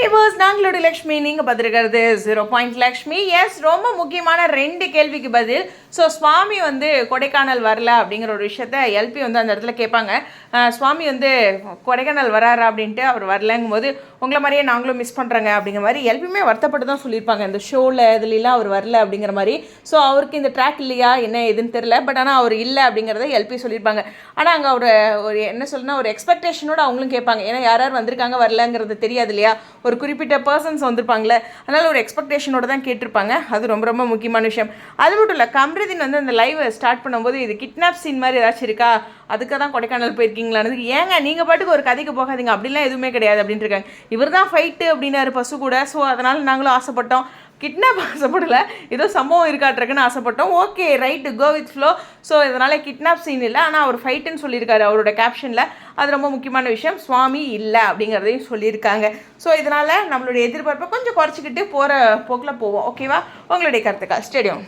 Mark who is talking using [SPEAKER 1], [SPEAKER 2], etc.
[SPEAKER 1] Viewers நாங்களோட லக்ஷ்மி நீங்கள் பார்த்துருக்கிறது ஜீரோ பாயிண்ட் லக்ஷ்மி. எஸ் ரொம்ப முக்கியமான ரெண்டு கேள்விக்கு பதில். ஸோ சுவாமி வந்து கொடைக்கானல் வரல அப்படிங்கிற ஒரு விஷயத்த எல்பி வந்து அந்த இடத்துல கேட்பாங்க. சுவாமி வந்து கொடைக்கானல் வராரா அப்படின்ட்டு அவர் வரலங்கும் போது உங்களை மாதிரியே நாங்களும் மிஸ் பண்ணுறாங்க அப்படிங்கிற மாதிரி எல்பியுமே வருத்தப்பட்டு தான் சொல்லியிருப்பாங்க. இந்த ஷோவில் இதுலலாம் அவர் வரல அப்படிங்கிற மாதிரி. ஸோ அவருக்கு இந்த ட்ராக் இல்லையா என்ன எதுன்னு தெரில பட் ஆனால் அவர் இல்லை அப்படிங்கிறத எல்பி சொல்லியிருப்பாங்க. ஆனால் அங்கே அவர் ஒரு என்ன சொல்லுன்னா ஒரு எக்ஸ்பெக்டேஷனோட அவங்களும் கேட்பாங்க. ஏன்னா யார் யார் வந்திருக்காங்க வரலங்கிறது தெரியாது இல்லையா? ஒரு குறிப்பிட்ட பர்சன்ஸ் வந்திருப்பாங்களே அதனால் ஒரு எக்ஸ்பெக்டேஷனோட தான் கேட்டிருப்பாங்க. அது ரொம்ப ரொம்ப முக்கியமான விஷயம். அது மட்டும் இல்லை கம்ருதீன் வந்து அந்த லைவை ஸ்டார்ட் பண்ணும்போது இது கிட்னாப் சீன் மாதிரி ஏதாச்சும் இருக்கா? அதுக்காக தான் கொடைக்கானல் போயிருக்கீங்களான்னு ஏங்க நீங்கள் பாட்டுக்கு ஒரு கதைக்கு போகாதீங்க. அப்படிலாம் எதுவுமே கிடையாது அப்படின்ட்டு இருக்காங்க. இவர் தான் ஃபைட்டு அப்படின்னாரு பசு கூட. ஸோ அதனால் நாங்களும் ஆசைப்பட்டோம். கிட்னாப் ஆசைப்படலை. ஏதோ சம்பவம் இருக்காட்டுருக்குன்னு ஆசைப்பட்டோம். Okay right go with flow so இதனால் கிட்னாப் சீன் இல்லை. ஆனால் அவர் ஃபைட்டுன்னு சொல்லியிருக்காரு அவரோட கேப்ஷனில் அது ரொம்ப முக்கியமான விஷயம். சுவாமி இல்லை அப்படிங்கிறதையும் சொல்லியிருக்காங்க. ஸோ இதனால் நம்மளுடைய எதிர்பார்ப்பை கொஞ்சம் குறைச்சிக்கிட்டு போகிற போக்கில் போவோம். ஓகேவா உங்களுடைய கருத்துக்கள். ஸ்டேடியம்